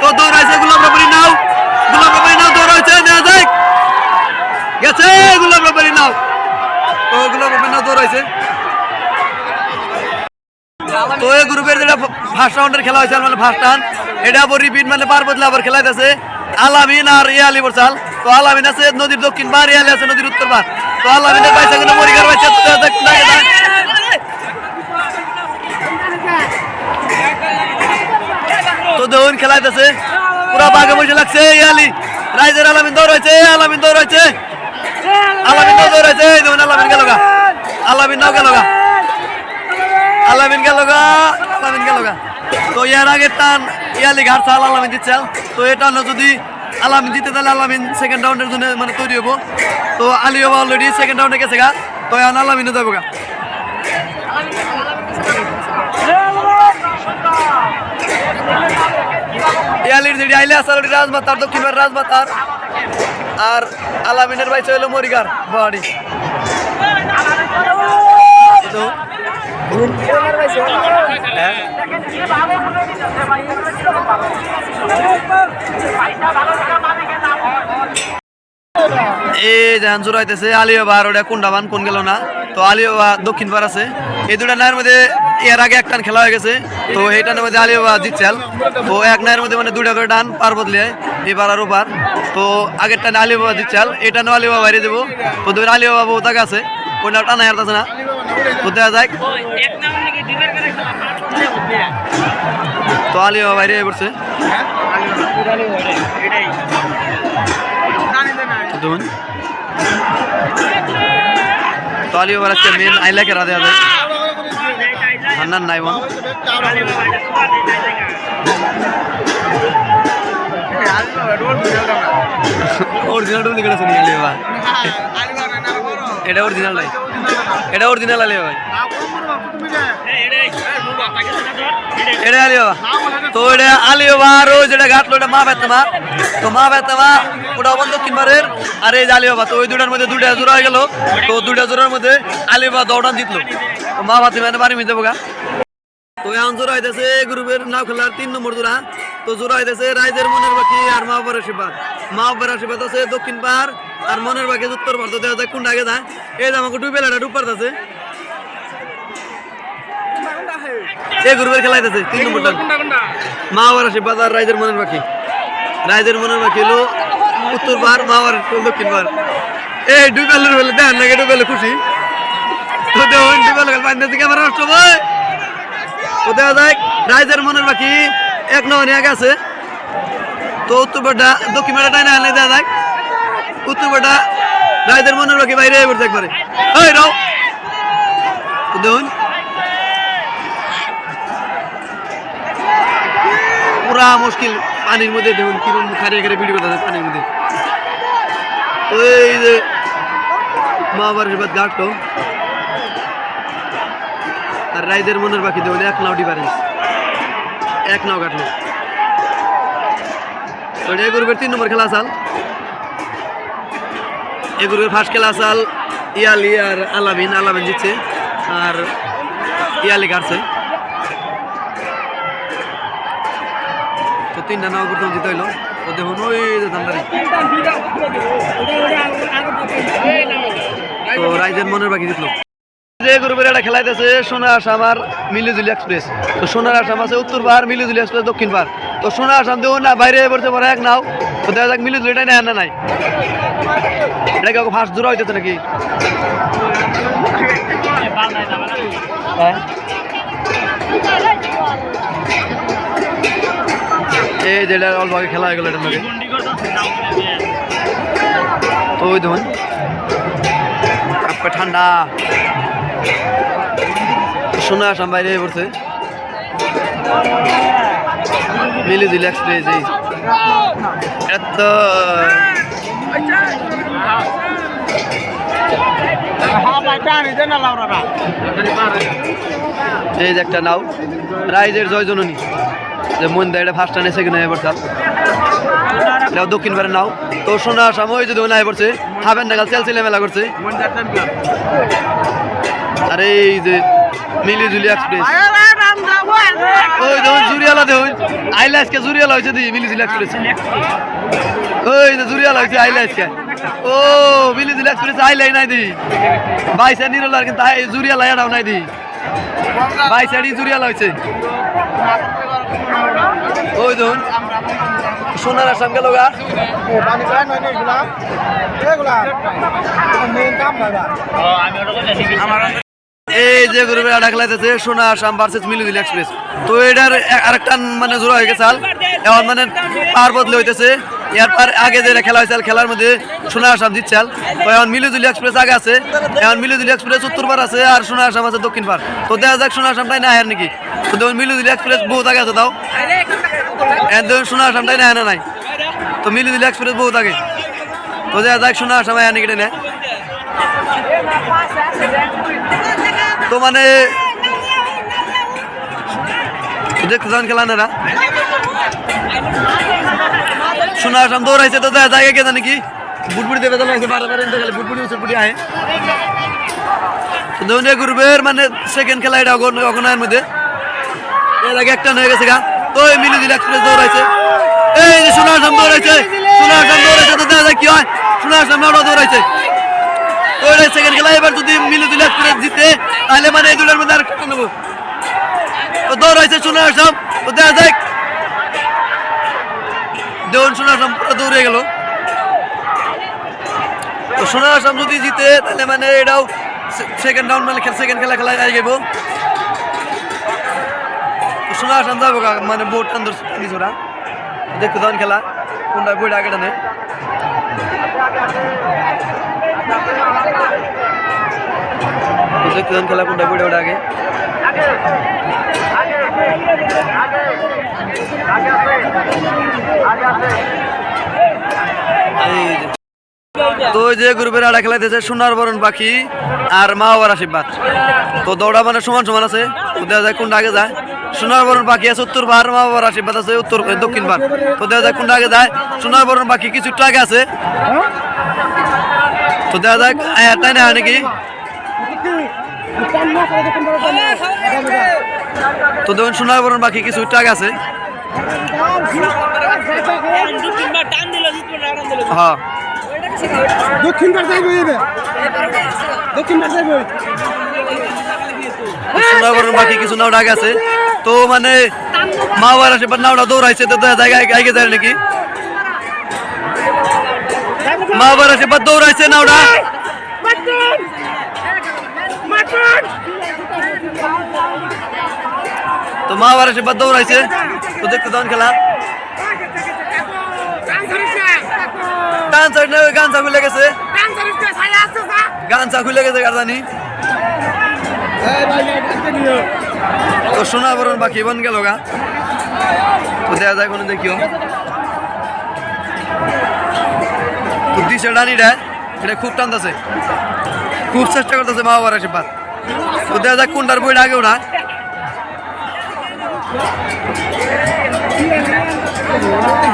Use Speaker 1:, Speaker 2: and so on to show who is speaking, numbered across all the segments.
Speaker 1: তো দৌড়াইছে, গোলাপ ব্যাপারী নাও। গোলাপ ব্যাপারী নাও, দৌড়াইছে দেওয়া যায় গেছে, গোলাপ ব্যাপারী নাও। তো গোলাপ ব্যাপারী নাও, দৌড়াইছে। তো এই গ্রুপের যেটা ফার্স্ট রাউন্ডের খেলা হয়েছে মানে ফার্স্ট রাউন্ড এটা আবার রিপিট মানে পার বদলে আবার খেলাইতেছে আলামিন আর ইয়ালি বরসাল তো আলামিন আছে নদীর দক্ষিণ পার ইয়ালি আছে নদীর উত্তর পার তো আলামিনের বাইসা কিন্তু মরিগার বাইসা দেখ। খেলাইতেছে। পুরা বাঘে বসে লাগছে ইয়ালি রাইজের আলামিন দৌড়াইছে আলামিন দৌড়াইছে আলামিন দৌড়াইছে এই দেখুন আলামিন গেল গা। আলামিন নাও গেল গা। আলামিন গেল গা, আলামিন গেল গা। তো এর আগে টান ইয়ালি ঘাট চাল আলামিন দিচ্ছে তো এটা যদি আলামিন জিতে, তাহলে আলামিন সেকেন্ড রাউন্ডের জন্য মানে তৈরি হব। তো আলী অলরেডি সেকেন্ড রাউন্ডে গেছে গা। তো এখন আলামিনও যাব গা। ইয়ালির যেটি আইলে আসার ওটি রাজমাতার দক্ষিণের রাজমাতার। আর আলামিনের হলো মরিগার বাড়ি হ্যাঁ। এই ধান জোড়াইতেছে আলিয়াবা আর ওটা কুন্ডাবান কোন গেল না? তো আলিয়াবা দক্ষিণ পার আছে। এই দুটা নায়ের মধ্যে এর আগে এক টান খেলা হয়ে গেছে। তো এই টানের মধ্যে আলিয়াবা জিতছেন। তো এক নায়ের মধ্যে মানে দুটা করে টান পার বদলে এবার আর ওপার তো আগের টানে আলিয়াবা জিতছেন। এই টানে আলিয়াবা বাইরে দেবো। তো দুই আলিয়াবা বহু তাকে আছে। ওই নাও টানা হারতেছে না। তো দেখা যাক। তো আলিয়াবা বাইরে পড়ছে। তো আলিয়াবার আজকে মেন আইলাকে রাধে রাধে হান্নান নাইওয়ান অরিজিনাল নিকটে শুনি নি আলিয়াবা এটা অরিজিনাল নাই। এটা অরিজিনাল আলিয়া ভাই। এটা আলিয়াবা তো এটা আলিয়াবা আর ওই যেটা ঘাটলো এটা মা বেতমা তো মা বেতমা ওটা বন্ধ কিনবারের আর এই যে আলিয়াবা তো ওই দুটার মধ্যে দুটা জোড়া হয়ে গেল। তো দুটা জোড়ার মধ্যে আলিয়াবা দৌড়ান জিতলো। তো মা বাতি মানে বাড়ি মিতে বোগা। তো এখন জোড়া হইতেছে গ্রুপের নাও খেলার তিন নম্বর জোড়া। তো জোড়া হইতেছে রাইজের মনের বাকি আর মা বাবার আশীর্বাদ। মা বাবার আশীর্বাদ আছে দক্ষিণ পাহাড়, আর মনের বাকি উত্তর পাহাড়। তো দেখা যায় কোনটা আগে যায়। এই যে আমাকে ডুবে এটা ডুব পারতেছে গ্রুপের তিন নম্বরটা। রাইজের মনের বাকি রাইজের মনের হলো উত্তর হলো দক্ষিণ এই বেলে খুশি? তো দেখুন নষ্ট ভাই তো দেখা রাইজের এক নয় আগে আছে তো উত্তর বেটা দক্ষিণ বেটা টাইনা আনলে দেখা যায় উত্তর বেটা রাইজের মনের বাকি বাইরে রাও। তো দেখুন পুরা মুশকিল। পানির মধ্যে দেখুন কীরকম খারিয়ে খারিয়ে ভিডিও করতে পানির মধ্যে। তো এই যে মা বাবার বাদ ঘাটলো আর রাইদের মনের বাকি দেবেন এক নাও ডিফারেন্স এক নাও কাটলো। তো এই গ্রুপের তিন নম্বর খেলা আসাল। এই গ্রুপের ফার্স্ট খেলা আসাল ইয়ালি আর আলামিন। আলামিন জিতছে। আর ইয়ালি কাটছে। তিনটা নাও প্রথম জিতে হইল। তো দেখুন ওই যে তো রাইজের মনের বাকি জিতলো। যে গ্রুপের একটা খেলাইতেছে সোনার আসাম আর মিলিজুলি এক্সপ্রেস। তো সোনার আসাম আছে উত্তর পাহাড় মিলিজুলি এক্সপ্রেস দক্ষিণ পাহাড় তো সোনার আসাম দেবো না বাইরে পড়ছে পরে এক নাও। তো দেখা যাক মিলিজুলিটাই নেয় না নাই। এটা কি ফার্স্ট জোড়া হইতেছে নাকি? হ্যাঁ। এই যেটা অল্প আগে খেলা হয়ে গেল এটার মধ্যে তো ওই কাপে ঠান্ডা। শোনা আসাম বাইরে পড়ছে। মিলি দিল এক্সপ্রেস এই। এত। এই একটা নাও। রাইজের জয় জননী যে মন্দা এটা ফার্স্ট টানে সেকেন্ড হয়ে পড়ছে এটাও দক্ষিণ পারে নাও। তো সোনা ওই যদি না পড়ছে হাফেন নাগাল চেল চেলে মেলা করছে। আর এই যে মিলি জুলি এক্সপ্রেস ওই দেখুন জুরিয়ালা দেখুন আইলে আজকে জুরিয়ালা হয়েছে দি মিলি জিলা এক্সপ্রেস ওই যে জুরিয়ালা হয়েছে আইলে আজকে ও মিলি জিলা এক্সপ্রেস আইলাই নাই দি। বাইসা নিরলার কিন্তু জুরিয়ালা এটাও নাই দি। বাইসাড়ি জুরিয়ালা হয়েছে। ওই দেখুন সোনার আসাম গেল এই যে গ্রুপের আডা খেলাইতেছে, সোনা আসাম ভার্সেস মিলুদিল এক্সপ্রেস তো এটার আরেকটা মানে জোড়া হয়ে গেছে এখন মানে পার বদলে হইতেছে। এরপর আগে যে খেলা হয়েছে, খেলার মধ্যে সোনা আসাম জিতছাল। তো এখন মিলুদুলি এক্সপ্রেস আগে আছে। এখন মিলুদুলি এক্সপ্রেস উত্তর পার আছে আর সোনা আসাম আছে দক্ষিণ পার তো দেখা যাক সোনা আসামটাই না হার নাকি। তো দেখুন মিলুদুলি এক্সপ্রেস বহুত আগে আছে তাও। দেখুন, সোনা আসামটাই না হার নাই। তো মিলুদুলি এক্সপ্রেস বহুত আগে। তো দেখা যাক সোনা আসাম হার নাকি নেয়। তো মানে দেখতে যান খেলা না? শোনা আসাম দৌড়াইছে তো যায় কে জানে কি? বুটবুটি দেবে তাহলে বারে বারে ইন্দো খেলে বুটবুটি বুটবুটি আয় তো গ্রুপের মানে সেকেন্ড খেলা এটা অগনায়ের মধ্যে। এর আগে একটা হয়ে গেছে গা। তো এই মিলি দিল এক্সপ্রেস দৌড়াইছে। এই যে সোনা আসাম দৌড়াইছে। সোনা আসাম দৌড়াইছে তো দেখা যায় কি হয়? সোনা আসাম ওরা দৌড়াইছে। তো সেকেন্ড খেলা, এবার যদি মিলি দিল এক্সপ্রেস জিতে, তাহলে মানে এই দুটার মধ্যে আর একটা নেব? তো দৌড়াইছে সোনা আসাম তো দেখা যায় দেওয়ান সোনা আসাম পুরো দৌড়ে গেল। তো সোনা আসাম যদি জিতে, তাহলে মানে এটাও সেকেন্ড রাউন্ড মানে সেকেন্ড খেলা খেলা আই গেব। সোনা আসাম যাব মানে বোর্ড আন্দর নিস ওরা। দেখতে দান খেলা, কোনটা বইটা আগে টানে। দেখতে দান খেলা, কোনটা বইটা ওটা আগে। তো যে গ্রুপের আড়া খেলাইতেছে সোনার বরণ পাখি আর মা বাবার আশীর্বাদ। তো দৌড়া মানে সমান সমান আছে। তো দেখা যায় কোনটা আগে যায়। সোনার বরণ পাখি আছে উত্তর বার মা বাবার আশীর্বাদ আছে উত্তর দক্ষিণ বার তো দেখা যায় কোনটা আগে যায়। সোনার বরণ পাখি কিছুটা আগে আছে। তো দেখা যাক আয়া, তাই না নাকি? তো দেখুন সোনার বরণ পাখি কিছুটা আগে আছে। হ্যাঁ।
Speaker 2: দক্ষিণ যাইব এবে দক্ষিণ পার যাইব
Speaker 1: সোনাবরণ বাকি কিছু নাওটা আগে আছে। তো মানে মা বাবার আশীর্বাদ নাওটা দৌড়াইছে তো আগে- যায় নাকি? মা বাবার দৌড়াইছে নাওটা। তো মা বাবার আশীর্বাদ দৌড়াইছে তো দেখতে তখন খেলা। গান সাইড না গান চা খুলে গেছে। গান চা খুলে গেছে
Speaker 2: নিও
Speaker 1: তো সোনাবরণ বাকি, বন গেল গা। তো দেখা যায় কোনো দেখিও। দিছে ডানিটা এটা খুব টানতেছে। খুব চেষ্টা করতেছে মা বাবার আশীর্বাদ। তো দেখা যাক কোনটার বইটা আগে ওঠা।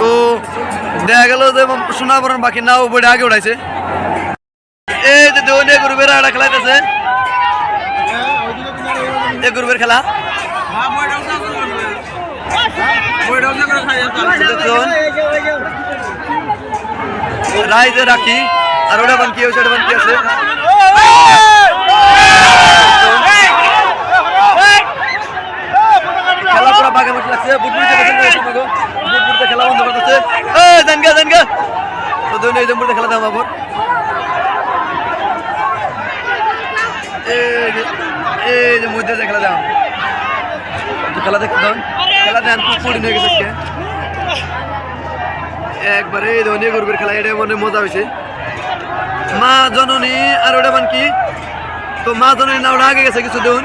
Speaker 1: তো দেখা গেল যে সোনাবরণ বাকি নাও বইটা আগে উঠাইছে। এই যে দেওয়ানে গ্রুপের আড়া খেলাইতেছে। এই গ্রুপের খেলা। রাইজে রাখি। আর ওটা বান কি হয়েছে ওটা বান কি আছে খেলা মাঠে লাগছে এসব গো। বুটবুড়িতে খেলা বন্ধ করতেছে এই, জানগা জানগা। তো দুই এই জম্বুতে খেলা দাম আবার এই যে মধ্যে যে খেলা দাম খেলা দেখতে দাও খেলা দেন খুব পড়ি হয়ে গেছে একবারে এই ধনী গরুবের খেলা এটা মনে মজা হয়েছে। মা জননী, আর ওটা মান কি? তো মা জননী না ওটা আগে গেছে কিছু দেখুন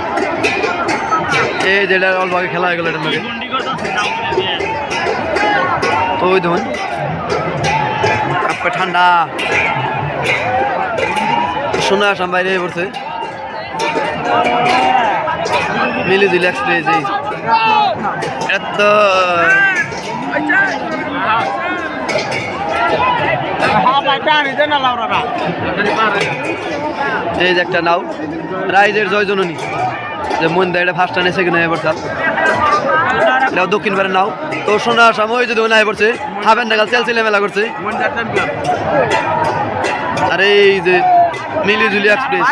Speaker 1: এই যেটা অল্প আগে খেলা হয়ে গেল এটার মধ্যে তো ওই ধরুন ঠান্ডা। শোনা আসাম বাইরে পড়ছে। মিলি দিল এক্সপ্রেস এই। এত। এই যে একটা নাও। রাইজের জয় জননী যে মন্দা এটা ফার্স্ট টানে সেকেন্ড হয়ে পড়ছে এটাও দক্ষিণ পারে নাও। তো সোনা আসাম ওই যদি না পড়ছে হাবেন নাগাল চেলচিলে মেলা করছে। আর এই যে মিলি জুলি এক্সপ্রেস।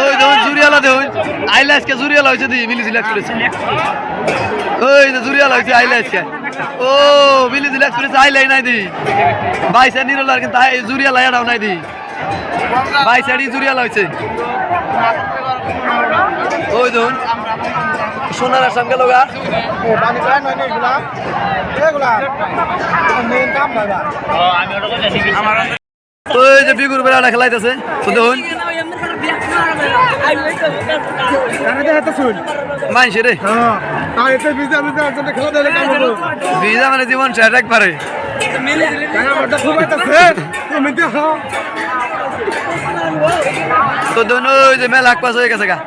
Speaker 1: ওই দেখুন জুরিয়ালা দেখুন আইলা আজকে জুরিয়ালা হয়েছে দি মিলি জুলি এক্সপ্রেস। ওই যে জুরিয়ালা হয়েছে আইলা আজকে ও মিলি জুলি এক্সপ্রেস আইলাই নাই দি। বাইসা নিরলার কিন্তু জুরিয়ালা এটাও নাই দি। বাইসাড়ি জুরিয়ালা হয়েছে। ওই দেখুন সোনার আসাম গেল গা। তো এই যে বিগুর বেড়াটা খেলাইতেছে তো দেখুন। মানছে রে।
Speaker 2: হ্যাঁ
Speaker 1: ভিজা মানে জীবন শেষ একবারে।
Speaker 2: তো
Speaker 1: তো ওই যে মেলা পাস হয়ে গেছে গা।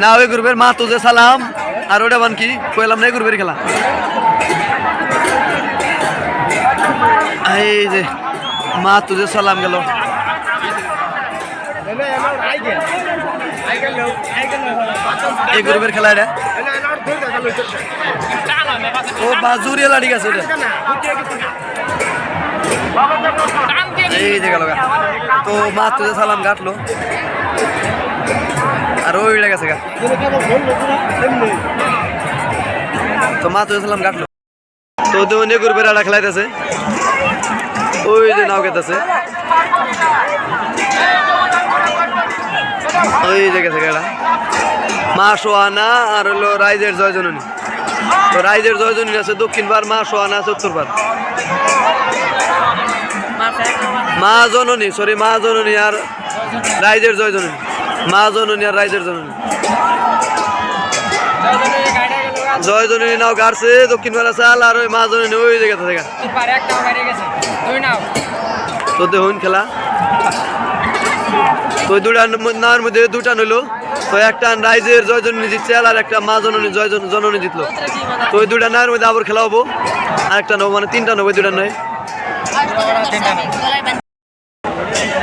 Speaker 1: না, ওই গ্রুপের মা তুজে সালাম, আর ওটা বান কি? কইলাম না গ্রুপের খেলা। এই যে মা তুজে সালাম গেল। এই গ্রুপের খেলা এটা। ও বাজুরিয়া লাড়ি গেছে এটা তো মা তুজে সালাম গাটলো আর ওই গেছে গা।
Speaker 2: তুমি
Speaker 1: তো মা তুজে সালাম গাটলো তো এই গ্রুপের একটা খেলাইতেছে। ওই যে নাও গেতেছে ওই যে গেছে গেলা মা সোহানা আর হলো রাইজের জয়জননী। তো রাইজের জয়জননী আছে দক্ষিণ বার মা সোহানা আছে উত্তর বার মা জননী সরি মা জননী আর রাইজের জয়জননী। মা জননী আর রাইজের জননী। জয় জননী নাও গাড়ছে, দক্ষিণ বার চাল আর ওই মা জননী ওই জায়গাতে থেকে। তো দেখুন খেলা। তো দুটা নার মধ্যে দুটা নইলো তো একটা রাইজের জয়জননী জিতছে, আর একটা মা জননী জয় জননী জিতলো। তো ওই দুটা নায়ের মধ্যে আবার খেলা হব আর একটা নেব মানে তিনটা নেব দুটা নয়।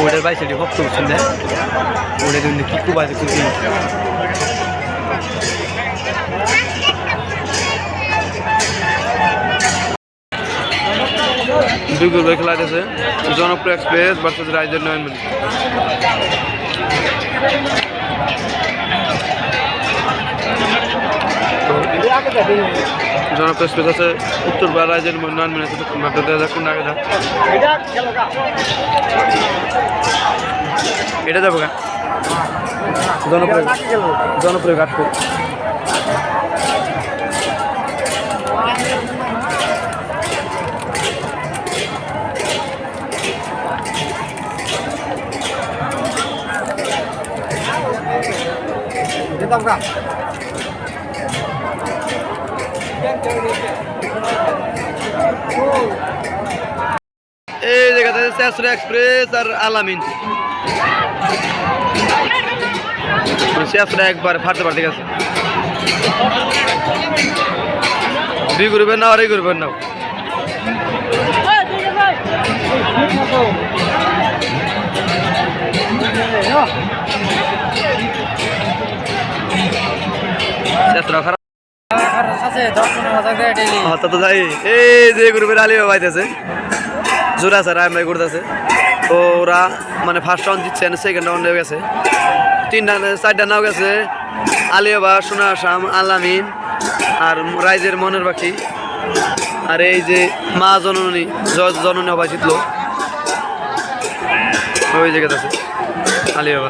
Speaker 1: ওটার বাই সেটি ভক্ত করছেন দেয় ওটা কিন্তু কি খুব আছে খুব দুই গ্রুপে খেলা গেছে জনপ্রিয় এক্সপ্রেস ভার্সেস রাইজের নয়নমণি জনপ্রিয় এক্সপ্রেস আছে উত্তর বা রাইজের নয়নমণি আছে দক্ষিণ ভারতে দেখা যাক, কোন আগে যাক?
Speaker 2: এটা
Speaker 1: যাব গা জনপ্রিয় জনপ্রিয় ঘাটপুর
Speaker 2: দিতাম গা
Speaker 1: এই জায়গাতে শেষরা এক্সপ্রেস আর আলামিন। শেষরা একবার ফাটতে পারতে গেছে। দুই গ্রুপের নাও আর এই গ্রুপের নাও শেষরা খারাপ হ্যাঁ, তো যাই। এই যে গ্রুপের আলিমা পাইতেছে জোড়া স্যার করতেছে তো ওরা মানে ফার্স্ট রাউন্ড জিতছে সেকেন্ড রাউন্ডে গেছে। তিনটা চারটা নাও গেছে। আলিয়াবা সোনা আসাম আলামিন আর রাইজের মনের পাখি। আর এই যে মা জননী জননী হবা জিতলো। ওই জায়গাতে আছে আলিয়াবা